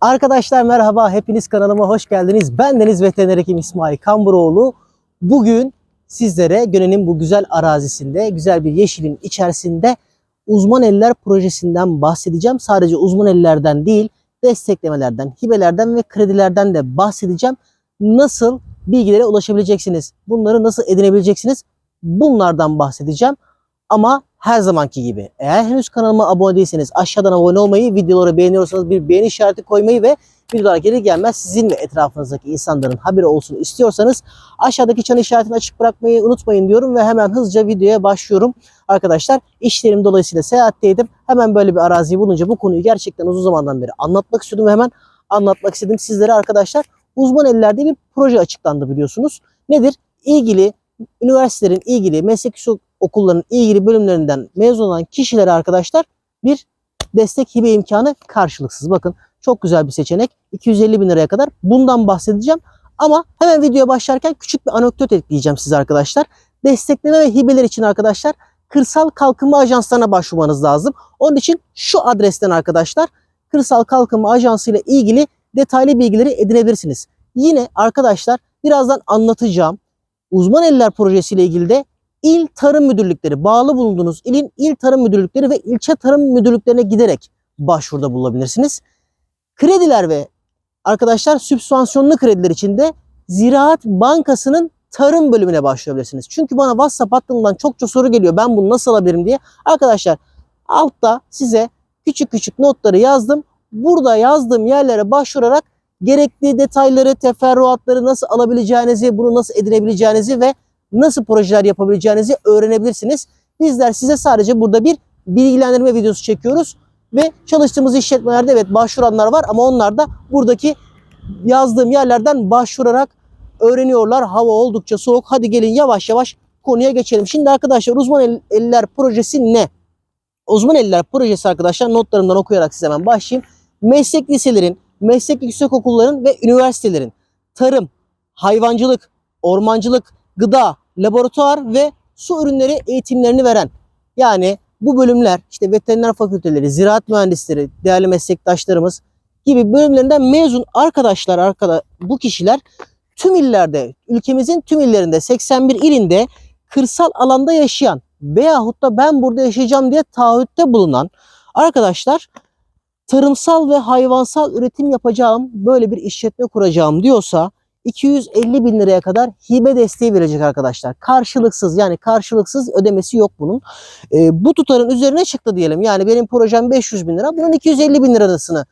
Arkadaşlar merhaba, hepiniz kanalıma hoş geldiniz. Ben Deniz Veteriner Hekim İsmail Kamburoğlu. Bugün sizlere Gönen'in bu güzel arazisinde, güzel bir yeşilin içerisinde Uzman Eller projesinden bahsedeceğim. Sadece uzman ellerden değil, desteklemelerden, hibelerden ve kredilerden de bahsedeceğim. Nasıl bilgilere ulaşabileceksiniz? Bunları nasıl edinebileceksiniz? Bunlardan bahsedeceğim. Ama her zamanki gibi eğer henüz kanalıma abone değilseniz aşağıdan abone olmayı, videoları beğeniyorsanız bir beğeni işareti koymayı ve videolar gelir gelmez sizin ve etrafınızdaki insanların haberi olsun istiyorsanız aşağıdaki çan işaretini açık bırakmayı unutmayın diyorum ve hemen hızlıca videoya başlıyorum. Arkadaşlar işlerim dolayısıyla seyahatteydim. Hemen böyle bir araziyi bulunca bu konuyu gerçekten uzun zamandan beri anlatmak istiyordum ve hemen anlatmak istedim sizlere arkadaşlar. Uzman ellerde bir proje açıklandı biliyorsunuz. Nedir? İlgili üniversitelerin ilgili meslek okulların ilgili bölümlerinden mezun olan kişilere arkadaşlar bir destek hibe imkanı karşılıksız. Bakın çok güzel bir seçenek. 250 bin liraya kadar bundan bahsedeceğim. Ama hemen videoya başlarken küçük bir anekdot ekleyeceğim size arkadaşlar. Destekleme ve hibeler için arkadaşlar kırsal kalkınma ajanslarına başvurmanız lazım. Onun için şu adresten arkadaşlar kırsal kalkınma ajansı ile ilgili detaylı bilgileri edinebilirsiniz. Yine arkadaşlar birazdan anlatacağım uzman eller projesiyle ilgili de il tarım müdürlükleri, bağlı bulunduğunuz ilin il tarım müdürlükleri ve ilçe tarım müdürlüklerine giderek başvuruda bulunabilirsiniz. Krediler ve arkadaşlar sübvansiyonlu krediler için de Ziraat Bankası'nın tarım bölümüne başvurabilirsiniz. Çünkü bana WhatsApp hattından çokça soru geliyor. Ben bunu nasıl alabilirim diye. Arkadaşlar altta size küçük küçük notları yazdım. Burada yazdığım yerlere başvurarak gerekli detayları, teferruatları nasıl alabileceğinizi, bunu nasıl edinebileceğinizi ve nasıl projeler yapabileceğinizi öğrenebilirsiniz. Bizler size sadece burada bir bilgilendirme videosu çekiyoruz ve çalıştığımız işletmelerde evet başvuranlar var ama onlar da buradaki yazdığım yerlerden başvurarak öğreniyorlar. Hava oldukça soğuk. Hadi gelin yavaş yavaş konuya geçelim. Şimdi arkadaşlar uzman El- eller projesi ne? Uzman eller projesi arkadaşlar notlarımdan okuyarak size hemen başlayayım. Meslek liselerin, meslek yüksek okulların ve üniversitelerin tarım, hayvancılık, ormancılık, gıda, laboratuvar ve su ürünleri eğitimlerini veren yani bu bölümler işte veteriner fakülteleri, ziraat mühendisleri, değerli meslektaşlarımız gibi bölümlerinden mezun arkadaşlar, arkada bu kişiler tüm illerde, ülkemizin tüm illerinde 81 ilinde kırsal alanda yaşayan veyahut da ben burada yaşayacağım diye taahhütte bulunan arkadaşlar tarımsal ve hayvansal üretim yapacağım, böyle bir işletme kuracağım diyorsa 250 bin liraya kadar hibe desteği verecek arkadaşlar. Karşılıksız yani karşılıksız ödemesi yok bunun. Ee, bu tutarın üzerine çıktı diyelim. Yani benim projem 500 bin lira. Bunun 250 bin lirasını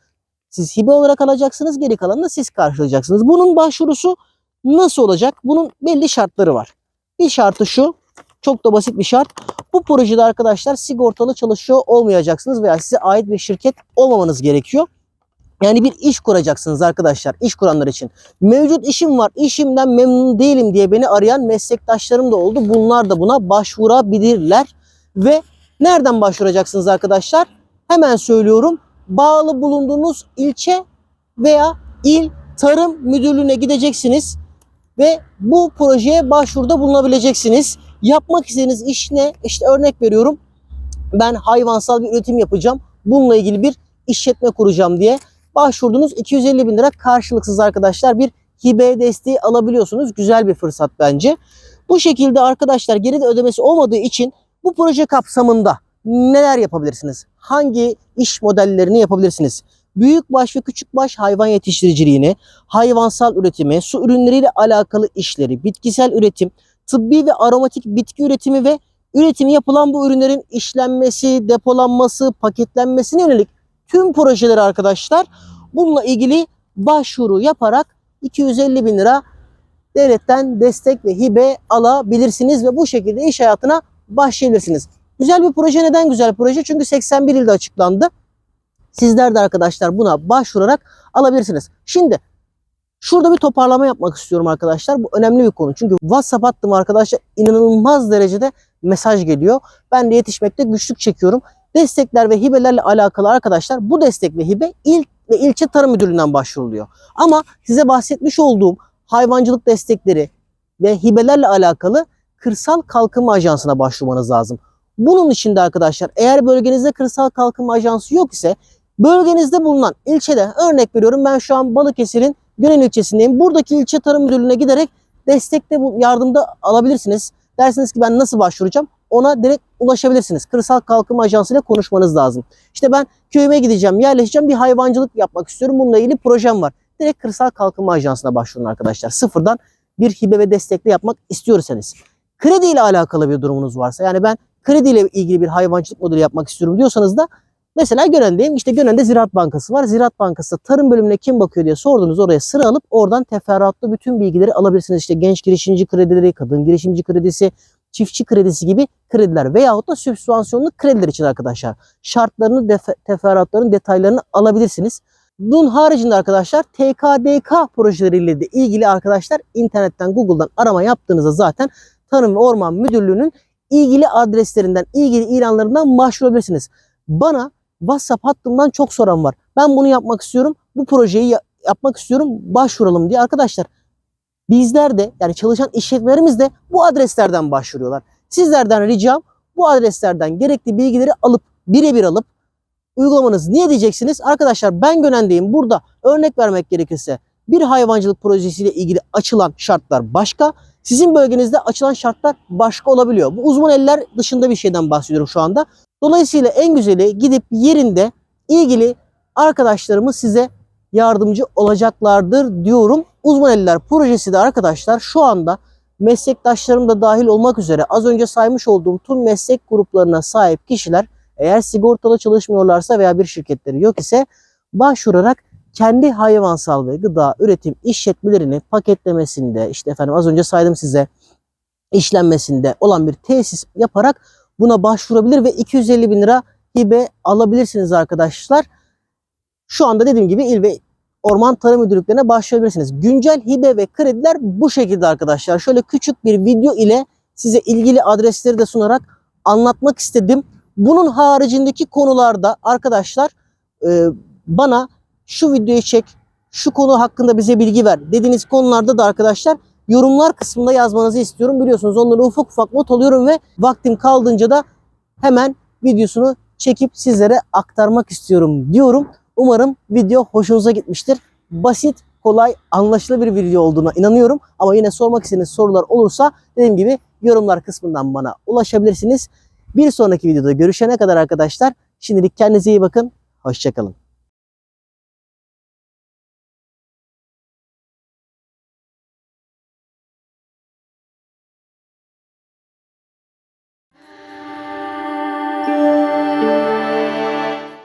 siz hibe olarak alacaksınız. Geri kalanını siz karşılayacaksınız. Bunun başvurusu nasıl olacak? Bunun belli şartları var. Bir şartı şu. Çok da basit bir şart. Bu projede arkadaşlar sigortalı çalışıyor olmayacaksınız veya size ait bir şirket olmamanız gerekiyor. Yani bir iş kuracaksınız arkadaşlar iş kuranlar için. Mevcut işim var, işimden memnun değilim diye beni arayan meslektaşlarım da oldu. Bunlar da buna başvurabilirler. Ve nereden başvuracaksınız arkadaşlar? Hemen söylüyorum. Bağlı bulunduğunuz ilçe veya il tarım müdürlüğüne gideceksiniz ve bu projeye başvuruda bulunabileceksiniz. Yapmak istediğiniz iş ne? İşte örnek veriyorum. Ben hayvansal bir üretim yapacağım. Bununla ilgili bir işletme kuracağım diye başvurdunuz 250 bin lira karşılıksız arkadaşlar bir hibe desteği alabiliyorsunuz. Güzel bir fırsat bence. Bu şekilde arkadaşlar geri de ödemesi olmadığı için bu proje kapsamında neler yapabilirsiniz? Hangi iş modellerini yapabilirsiniz? Büyükbaş ve küçükbaş hayvan yetiştiriciliğini, hayvansal üretimi, su ürünleriyle alakalı işleri, bitkisel üretim, tıbbi ve aromatik bitki üretimi ve üretimi yapılan bu ürünlerin işlenmesi, depolanması, paketlenmesine yönelik tüm projeleri arkadaşlar bununla ilgili başvuru yaparak 250 bin lira devletten destek ve hibe alabilirsiniz ve bu şekilde iş hayatına başlayabilirsiniz. Güzel bir proje. Neden güzel proje? Çünkü 81 ilde açıklandı. Sizler de arkadaşlar buna başvurarak alabilirsiniz. Şimdi şurada bir toparlama yapmak istiyorum arkadaşlar. Bu önemli bir konu. Çünkü WhatsApp attım arkadaşlar inanılmaz derecede mesaj geliyor. Ben de yetişmekte güçlük çekiyorum destekler ve hibelerle alakalı arkadaşlar bu destek ve hibe il ve ilçe tarım müdürlüğünden başvuruluyor. Ama size bahsetmiş olduğum hayvancılık destekleri ve hibelerle alakalı kırsal kalkınma ajansına başvurmanız lazım. Bunun için de arkadaşlar eğer bölgenizde kırsal kalkınma ajansı yok ise Bölgenizde bulunan ilçede örnek veriyorum ben şu an Balıkesir'in Gönel ilçesindeyim. Buradaki ilçe tarım müdürlüğüne giderek destekte yardımda alabilirsiniz. Dersiniz ki ben nasıl başvuracağım? Ona direkt ulaşabilirsiniz. Kırsal Kalkınma Ajansı ile konuşmanız lazım. İşte ben köyüme gideceğim, yerleşeceğim, bir hayvancılık yapmak istiyorum. Bununla ilgili projem var. Direkt Kırsal Kalkınma Ajansı'na başvurun arkadaşlar. Sıfırdan bir hibe ve destekle yapmak istiyorsanız. Kredi ile alakalı bir durumunuz varsa yani ben kredi ile ilgili bir hayvancılık modeli yapmak istiyorum diyorsanız da mesela Gönen'deyim. İşte Gönen'de Ziraat Bankası var. Ziraat Bankası tarım bölümüne kim bakıyor diye sordunuz oraya sıra alıp oradan teferruatlı bütün bilgileri alabilirsiniz. İşte genç girişimci kredileri, kadın girişimci kredisi, çiftçi kredisi gibi krediler veyahut da sübvansiyonlu krediler için arkadaşlar. Şartlarını, defe- teferruatlarını, detaylarını alabilirsiniz. Bunun haricinde arkadaşlar TKDK projeleriyle de ilgili arkadaşlar internetten Google'dan arama yaptığınızda zaten Tarım ve Orman Müdürlüğü'nün ilgili adreslerinden, ilgili ilanlarından başvurabilirsiniz. Bana WhatsApp hattımdan çok soran var. Ben bunu yapmak istiyorum. Bu projeyi ya- yapmak istiyorum. Başvuralım diye arkadaşlar. Bizler de yani çalışan işletmelerimiz de bu adreslerden başvuruyorlar. Sizlerden ricam bu adreslerden gerekli bilgileri alıp birebir alıp uygulamanız niye diyeceksiniz? Arkadaşlar ben Gönen'deyim. Burada örnek vermek gerekirse bir hayvancılık projesiyle ilgili açılan şartlar başka. Sizin bölgenizde açılan şartlar başka olabiliyor. Bu uzman eller dışında bir şeyden bahsediyorum şu anda. Dolayısıyla en güzeli gidip yerinde ilgili arkadaşlarımız size yardımcı olacaklardır diyorum. Uzman Eller projesi de arkadaşlar şu anda meslektaşlarım da dahil olmak üzere az önce saymış olduğum tüm meslek gruplarına sahip kişiler eğer sigortalı çalışmıyorlarsa veya bir şirketleri yok ise başvurarak kendi hayvansal ve gıda üretim işletmelerini paketlemesinde işte efendim az önce saydım size işlenmesinde olan bir tesis yaparak buna başvurabilir ve 250 bin lira hibe alabilirsiniz arkadaşlar. Şu anda dediğim gibi il ve orman tarım müdürlüklerine başvurabilirsiniz. Güncel hibe ve krediler bu şekilde arkadaşlar. Şöyle küçük bir video ile size ilgili adresleri de sunarak anlatmak istedim. Bunun haricindeki konularda arkadaşlar e, bana şu videoyu çek, şu konu hakkında bize bilgi ver dediğiniz konularda da arkadaşlar yorumlar kısmında yazmanızı istiyorum. Biliyorsunuz onları ufak ufak not alıyorum ve vaktim kaldığınca da hemen videosunu çekip sizlere aktarmak istiyorum diyorum. Umarım video hoşunuza gitmiştir. Basit, kolay, anlaşılır bir video olduğuna inanıyorum. Ama yine sormak istediğiniz sorular olursa dediğim gibi yorumlar kısmından bana ulaşabilirsiniz. Bir sonraki videoda görüşene kadar arkadaşlar şimdilik kendinize iyi bakın. Hoşçakalın.